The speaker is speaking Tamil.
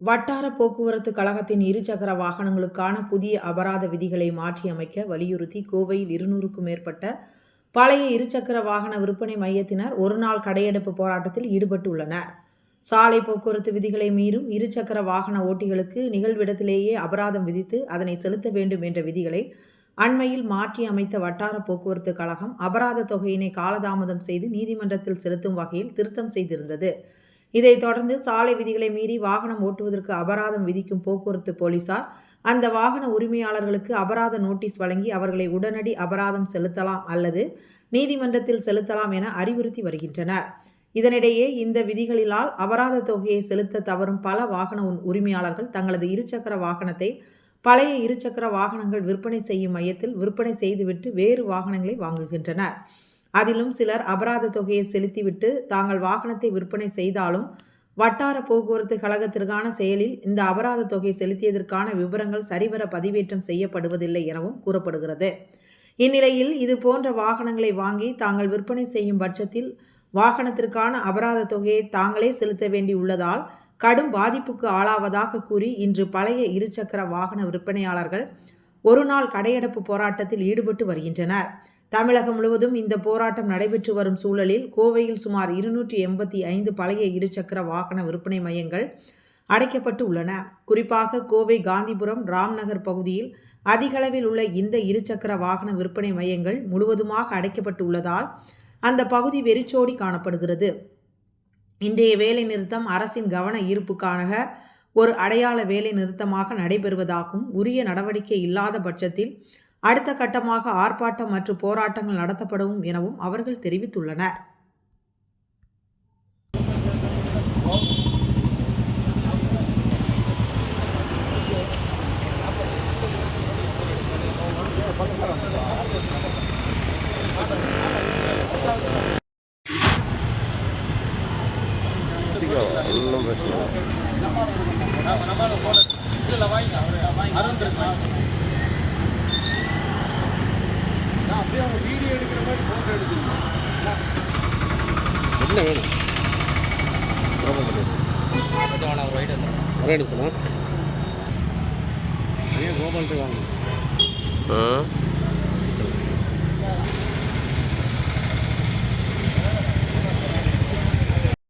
வட்டார போக்குவரத்து கழகத்தின் இருசக்கர வாகனங்களுக்கான புதிய அபராத விதிகளை மாற்றியமைக்க வலியுறுத்தி கோவையில் இருநூறுக்கும் மேற்பட்ட பழைய இருசக்கர வாகன விற்பனை மையத்தினர் ஒருநாள் கடையெடுப்பு போராட்டத்தில் ஈடுபட்டுள்ளனர். சாலை போக்குவரத்து விதிகளை மீறும் இருசக்கர வாகன ஓட்டிகளுக்கு நிகழ்விடத்திலேயே அபராதம் விதித்து அதனை செலுத்த வேண்டும் என்ற விதிகளை அண்மையில் மாற்றி அமைத்த வட்டார போக்குவரத்து கழகம் அபராத தொகையினை காலதாமதம் செய்து நீதிமன்றத்தில் செலுத்தும் வகையில் திருத்தம் செய்திருந்தது. இதைத் தொடர்ந்து சாலை விதிகளை மீறி வாகனம் ஓட்டுவதற்கு அபராதம் விதிக்கும் போக்குவரத்து போலீசார் அந்த வாகன உரிமையாளர்களுக்கு அபராத நோட்டீஸ் வழங்கி அவர்களை உடனடி அபராதம் செலுத்தலாம் அல்லது நீதிமன்றத்தில் செலுத்தலாம் என அறிவுறுத்தி வருகின்றனர். இதனிடையே இந்த விதிகளிலால் அபராத தொகையை செலுத்த தவறும் பல வாகன உ- உரிமையாளர்கள் தங்களது இருசக்கர வாகனத்தை பழைய இருசக்கர வாகனங்கள் விற்பனை செய்யும் மையத்தில் விற்பனை செய்துவிட்டு வேறு வாகனங்களை வாங்குகின்றனர். அதிலும் சிலர் அபராத தொகையை செலுத்திவிட்டு தாங்கள் வாகனத்தை விற்பனை செய்தாலும் வட்டார போக்குவரத்து கழகத்திற்கான செயலில் இந்த அபராத தொகை செலுத்தியதற்கான விவரங்கள் சரிவர பதிவேற்றம் செய்யப்படுவதில்லை எனவும் கூறப்படுகிறது. இந்நிலையில் இது போன்ற வாகனங்களை வாங்கி தாங்கள் விற்பனை செய்யும் பட்சத்தில் வாகனத்திற்கான அபராத தொகையை தாங்களே செலுத்த வேண்டியுள்ளதால் கடும் பாதிப்புக்கு ஆளாவதாக கூறி இன்று பழைய இருசக்கர வாகன விற்பனையாளர்கள் ஒரு நாள் கடையடைப்பு போராட்டத்தில் ஈடுபட்டு வருகின்றனர். தமிழகம் முழுவதும் இந்த போராட்டம் நடைபெற்று வரும் சூழலில் கோவையில் சுமார் இருநூற்றி எண்பத்தி ஐந்து பழைய இருசக்கர வாகன விற்பனை மையங்கள் அடைக்கப்பட்டு உள்ளன. குறிப்பாக கோவை காந்திபுரம் ராம்நகர் பகுதியில் அதிகளவில் உள்ள இந்த இருசக்கர வாகன விற்பனை மையங்கள் முழுவதுமாக அடைக்கப்பட்டு உள்ளதால் அந்த பகுதி வெறிச்சோடி காணப்படுகிறது. இன்றைய வேலை நிறுத்தம் அரசின் கவன ஈர்ப்புக்காக ஒரு அடையாள வேலை நிறுத்தமாக நடைபெறுவதாகவும் உரிய நடவடிக்கை இல்லாத பட்சத்தில் அடுத்த கட்டமாக ஆர்ப்பாட்டம் மற்றும் போராட்டங்கள் நடத்தப்படும் எனவும் அவர்கள் தெரிவித்துள்ளனர். ஒன்றும் பிரச்சனை இல்லை என்ன வேணும்? சிரமம் கிடையாது ஒரே நிமிஷமா ஐயா கோபால்கிட்ட வாங்க.